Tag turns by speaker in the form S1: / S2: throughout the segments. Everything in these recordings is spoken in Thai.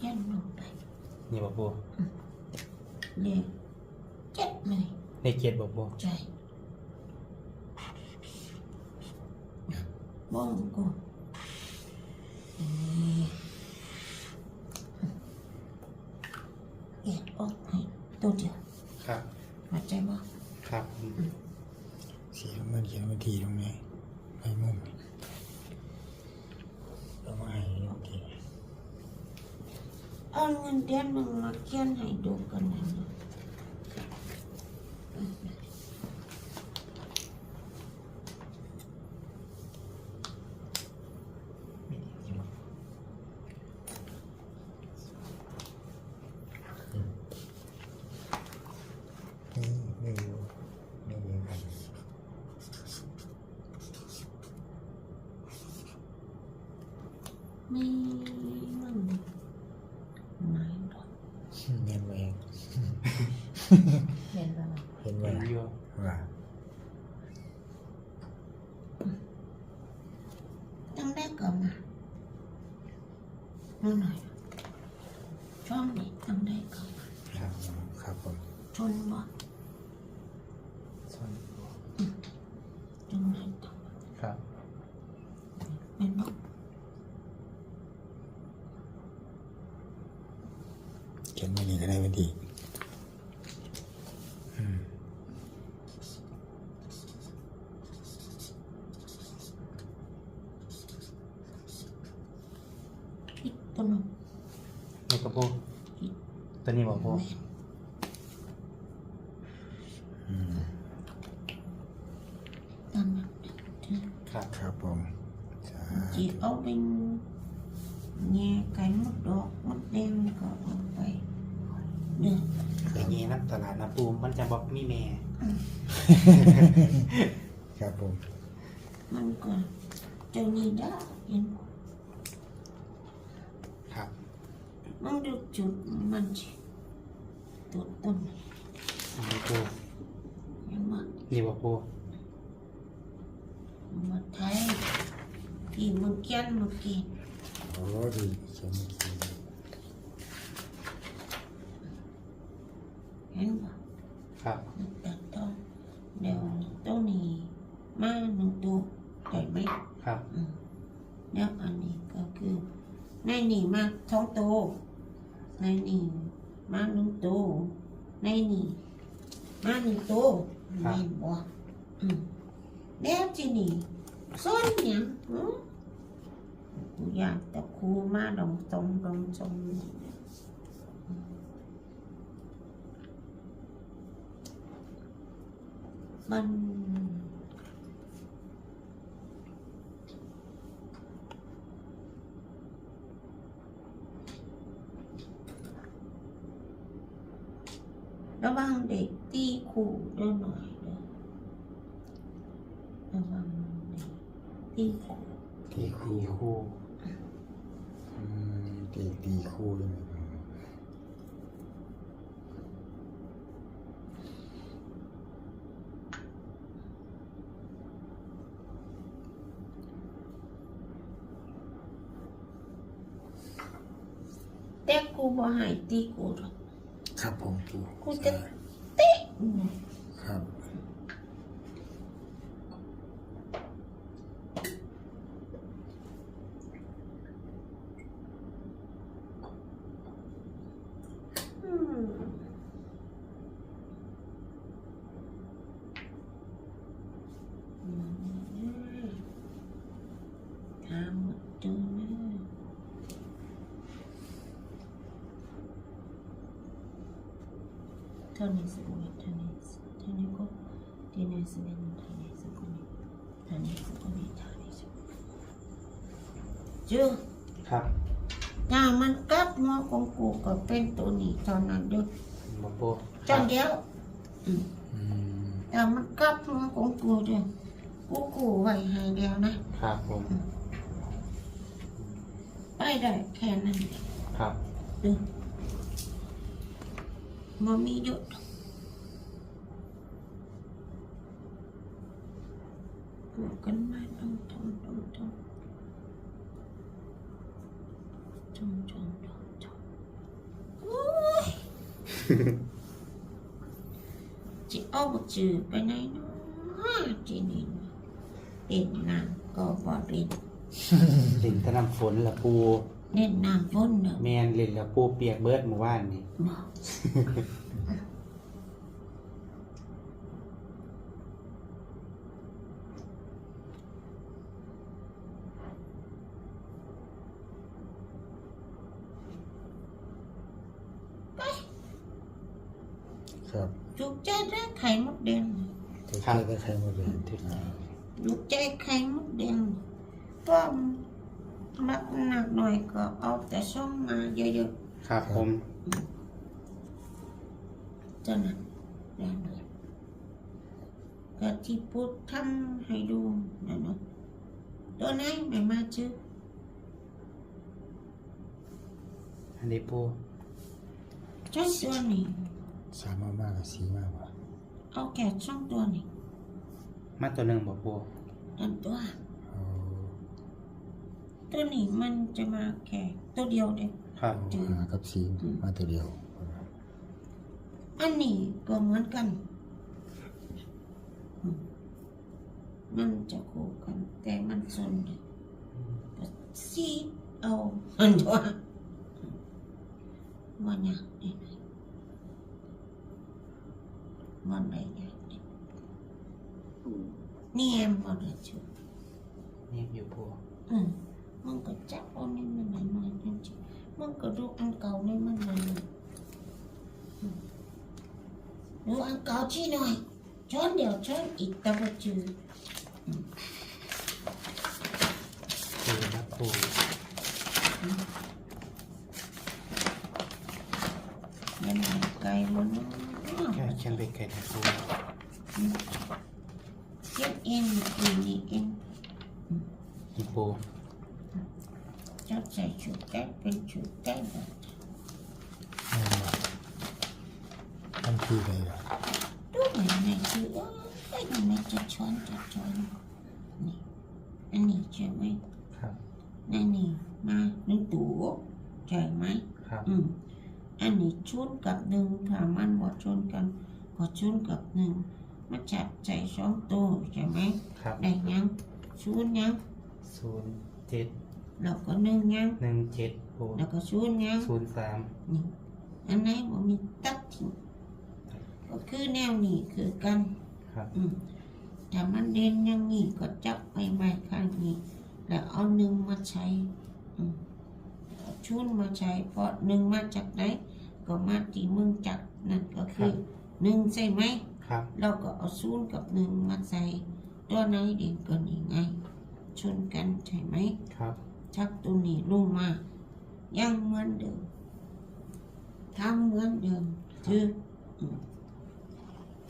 S1: เจ็ดลงไป
S2: นี่บ่ปู
S1: เลขเจ็ดเลย
S2: เลขเจ็ดบ่ปู
S1: ใจบ้องกูนี่แยกออกให้ตัวเดียว
S2: ครับ
S1: เข้าใจบ่
S2: ครับผม
S3: เสียงมันเขียนวันทีตรงนี้ในมุมเอามาให้โอเค
S1: เอาเงินเดือนมึงมาเขียนให้ดูกันนะ
S3: นี่ไม่ น่
S1: อ
S2: ย
S1: ช่องนี้ตั้งแต่เกิดมา
S3: ครับครับผม
S1: ชนบ่
S2: ส่วน
S1: ตรงนั้นต้อง
S2: ครับ
S1: เป็นบ่
S3: เขียนวันนี้ก็ได้วันทีอืม
S1: ผิด ตัวนึง
S2: นี่ก็ปูตัวนี้บ่ปู
S3: อืม
S1: ตามนั้นถึง
S2: ครับ
S3: ครับผมสา
S1: จีเอาเป็นแง่ไก่มดดอกมดแดงก็เอาไปเดือด
S2: อย่างนี้นะตลาดนะปูมันจะบอกมีแม่
S3: ครับผม
S1: มันก็เจะนี่ได้เห็นบ่
S2: ครับ
S1: มันดูจุดมันสิตัวต้น
S2: อันนี้ปู
S1: เห็นบ่
S2: นี่บ่ปู
S1: มาไทยที่มึงเขียนเมื่อกี้
S3: โอ้ดีเขียนเมื่อกี้
S1: เห็นบ่
S2: ค รับ
S1: มันตัดต้องเดี๋ยวตัวนี้มาหนึ่งตัวได้ไหม
S2: ครับ
S1: อืมแล้วอันนี้ก็คือในนี่มาท้องโตวในนี่มาหนึ่งตัวในนี่มาหนึ่งตัวแม่นบ่อืมแล้วทีนี่ส่วนหยังหือกูอยากแต่ครูมาดองตรงดองตรงมัน ระวังเด็กตีขู่ด้วยหน่อยเด้อระวังเด็กตีขู่
S3: ตีคู่
S2: ตีคู่
S3: อืมตีตีคู่ยังไงครับ
S1: แต่กูบ่ให้ตีกูหรอก
S3: ครับผมครู
S1: กูจะเตะมึง
S3: ครับ
S1: อืมอืมถามหมดตัวนะเท่านี้สิบเอ็ดเท่านี้สิเท่านี้ก็ที่ไหนสิบเอ็ดเท่านี้สิบเอ็ดเท่านี้สิบ เอ็ดเท่านี้สิบเอ็ดเจ้า
S2: ครับ
S1: ถ้ามันกลับมาของกูก็เป็นตัวนี้ตอนนั้นเด้วย
S2: บ่ปู
S1: จนเดียวอืม
S3: อืม
S1: แต่มันกลับมาของกูเดียวกูกูไว้ให้เดียวนะ ครับ
S2: ผม
S1: ไปได้แค่นั้น
S2: ครับ
S1: เดูมั นมีหยุดกูกันมาต้องทำต้องทำจงจงจงจงจะเอาจือไปไหนเนาะจีนี่เล่นน้ำก็บ่เล่น
S2: เล่นแตะน้ำฝนละปู
S1: เล่นน้ำฝนเนาะ
S2: แมนเล่นละปูเปียกเบิดเมื่อวานนี่
S1: บ่ไป
S3: ครับ
S1: จุกใจได้ไข่มดแดง
S3: จะใช้ได้ใครมาเป็นที่ไหน
S1: จุกใจไข่มดแดงก็มั กหนักหน่อยก็เอาแต่ช่องมาเยอะ
S2: ครับผม
S1: ๆเท่านั้นแรงเลยก็ที่พูดทำให้ดูนะเนาะตัวไหนไม่มาชื่อ
S2: อันนี้ปู
S1: เจ้าตัวนี้
S3: สามารถมากกับสีมากกว่า
S1: เอาแค่ช่องตัวนี้
S2: มาตัวหนึ่งบอกปู
S1: อันตัว
S3: เอา
S1: ตัวนี้มันจะมาแค่ตัวเดียวเดียว
S2: ครับ
S3: เอาหากับสีมาตัวเดียว
S1: อันนี้ก็เหมือนกันอืมมันจะคู่กัน แต่มันสนก็ซีดเอาอันตัวมันยากได้ไหมมันได้ยากได้นี่เอ็มบอกเลยจู
S2: นี่อยู่ปู
S1: อืมมันก็จับเอานี่มันหน่อยหน่อยจริงๆ มันก็ดูอันเก่านี่มันหน่อยหน่อยอืมดูอันเก่าชี้หน่อยช้อนเดียวช้อนอีกตะบะจือ
S2: ปูนะปู
S1: ยังไงไกลมันเนาะ
S2: แค่เขียนไปไกลนะปู
S1: เก็บเองนี่นี่เอง
S2: นี่ปู
S1: จับใส่ ชุดแก้เป็นชุด
S3: มันคืออะไรล่ะ
S1: ดูเหมือนในคือเอ้ยมันไม่จะช้อนจะช้อนนี่อันนี้ใช่ไหม
S2: ครับ
S1: นั่นนี่มาหนึ่งตัวใช่ไหม
S2: ครับ
S1: อืมอันนี้ชุนกับหนึ่งถ้ามันหมดชนกันก็ชุนกับหนึ่งมาจับใส่สองตัวใช่ไหม
S2: ครับ
S1: ได้ยังชุนยัง
S2: ศูนย์เจ็ด
S1: แล้วก็หนึ่งยัง
S2: หนึ่งเจ็ดปู
S1: แล้วก็ชุนยัง
S2: ศูนย์สาม
S1: นี่อันไหนบ่มีตัดทิ้งก็คือแนวนี้คือกัน
S2: ครับ
S1: อืมถ้ามันเด่นอยังนี้ก็จับไปไว้ข้างนี้ แล้วเอาหนึ่งมาใช้อืมเอาชุนมาใช้เพราะหนึ่งมาจากไหนก็มาที่มึงจักนั่นก็คือหนึ่งใช่ไหม
S2: ครับ
S1: เราก็เอาศูนย์กับหนึ่งมาใส่ตัวไหนเด่นก็นี่ไงชนกันใช่ไหม
S2: ครับ
S1: ชักตัวนี้ลงมา ยังเหมือนเดิมทำเหมือนเดิมคืออืม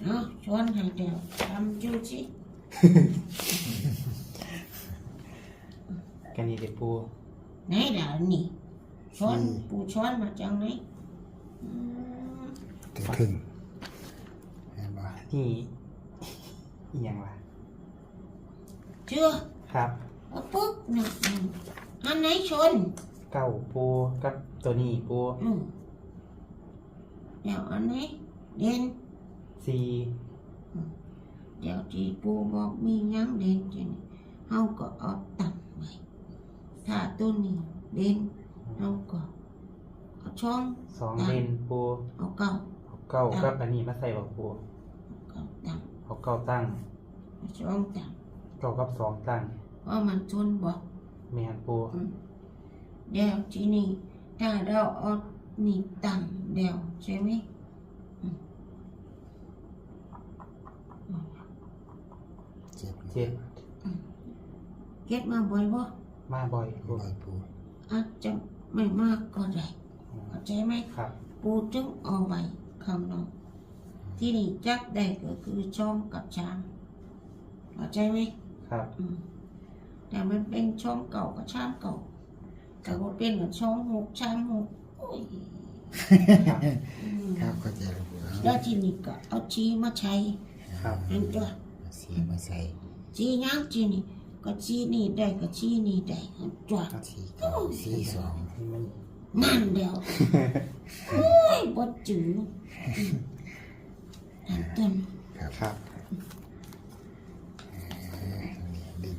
S1: เอาชวนให้เดียวทำจูสิ
S2: แค่นี้เด็กปู
S1: ไหนด่านี่ช้อนปูช้อนมาจากไหนอืม
S3: เกิดขึ้นเห็นปะ
S2: นี่อีหยังล่ะ
S1: เชื่อ
S2: ครับ
S1: เอาปุ๊บนะ อืมอันไหนชน
S2: เก้าปูกับตัวนี้ปู
S1: อืมเดี๋ยวอันไหนเด่น
S2: สี่
S1: เดี๋ยวที่ปูบอกมีหยังเด่นจังเฮาก็เอาตัดไว้ถ้าตัวนี้เด่นเฮาก็เอาช่อง
S2: สองเลนปู
S1: เอาเก้า
S2: เอาเก้ากับอันนี้มาใส่บอกปู
S1: เก้าตั้ง
S2: เอาเก้าตั้ง
S1: เอาช่องตั้ง
S2: เก้ากับสองตั้ง
S1: เพราะมันชนบอก
S2: แมนปู
S1: เดี๋ยวที่นี่ถ้าเราเอานี่ตั้งเดี๋ยวใช่ไหมอืมอืม
S3: เจ็บ
S2: เจ็ด
S1: เก็บมาบ่อยบ่
S2: มาบ่อยปู
S3: ลอยปู
S1: อาจจะไม่มากก็ได้เข้าใจไหม
S2: ครับ
S1: ปูจึงเอาไว้ข้างนอกที่นี่จักได้ก็คือช่องกับช้างเข้าใจไหม
S2: ครับ
S1: อืม แต่มันเป็นช่องเก่ากับช้างเก่าแต่ว่าเป็นเหมือนช่องหกช้างหกโอ้ยอืม
S3: ครับเข้าใจแล้วปูเอา
S1: แล้วที่นี่ก็เอาชีมาใช้
S2: ครับ
S1: อันตัว
S3: เสียมาใส่
S1: ชีย่างชีนี่ก็ชีนี่ได้ก็ชีนี่ได้อันตัว
S3: สีเก้าสีสอง
S2: มัน
S1: นั่นเดียวโอ้ยบดจืดนั่นต้น
S3: ครับ